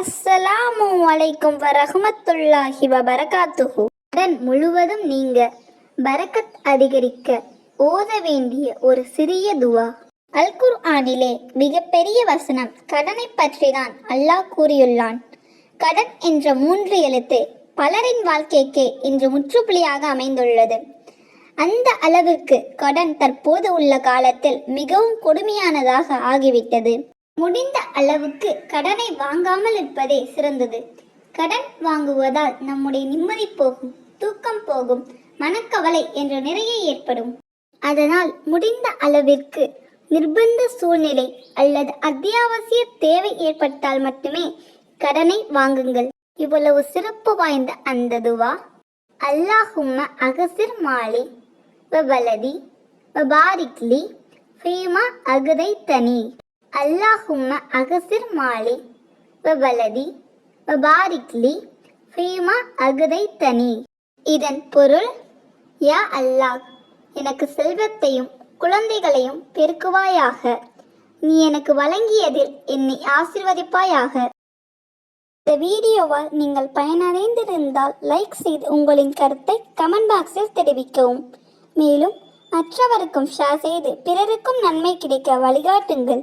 அஸ்ஸலாமு அலைக்கும் வரஹமத்துல்லாஹி வபரகாத்துஹு. கடன் முழுவதும் நீங்க பரக்கத் அதிகரிக்க ஓத வேண்டிய ஒரு சிறிய துவா. அல் குர்ஆனிலே மிகப்பெரிய வசனம் கடனை பற்றிதான் அல்லாஹ் கூறியுள்ளான். கடன் என்ற மூன்று எழுத்து பலரின் வாழ்க்கைக்கே இன்று முற்றுப்புள்ளியாக அமைந்துள்ளது. அந்த அளவிற்கு கடன் தற்போது உள்ள காலத்தில் மிகவும் கொடுமையானதாக ஆகிவிட்டது. முடிந்த அளவுக்கு கடனை வாங்காமல் இருப்பதே சிறந்தது. கடன் வாங்குவதால் நம்முடைய நிம்மதி போகும் தூக்கம் போகும் மனக்கவலை என்ற நிறைய ஏற்படும். அதனால் முடிந்த அளவிற்கு நிர்பந்த சூழ்நிலை அல்லது அத்தியாவசிய தேவை ஏற்பட்டால் மட்டுமே கடனை வாங்குங்கள். இவ்வளவு சிறப்பு வாய்ந்த அந்த துவா. அல்லாஹும்ம அகசிர் மாலி வலதி வபாரிக்லி ஃபீமா அகதை தனி. அல்லாஹும்ம அகசிர் மாலி வபலதி வபாரிக்லி ஃபீமா அகதை தனி இதன் பொருள் யா அல்லாஹ் எனக்கு செல்வத்தையும் குழந்தைகளையும் பெருக்குவாயாக. நீ எனக்கு வழங்கியதில் என்னை ஆசிர்வதிப்பாயாக. இந்த வீடியோவால் நீங்கள் பயனடைந்திருந்தால் லைக் செய்து உங்களின் கருத்தை கமெண்ட் பாக்ஸில் தெரிவிக்கவும். மேலும் மற்றவருக்கும் ஷேர் செய்து பிறருக்கும் நன்மை கிடைக்க வழிகாட்டுங்கள்.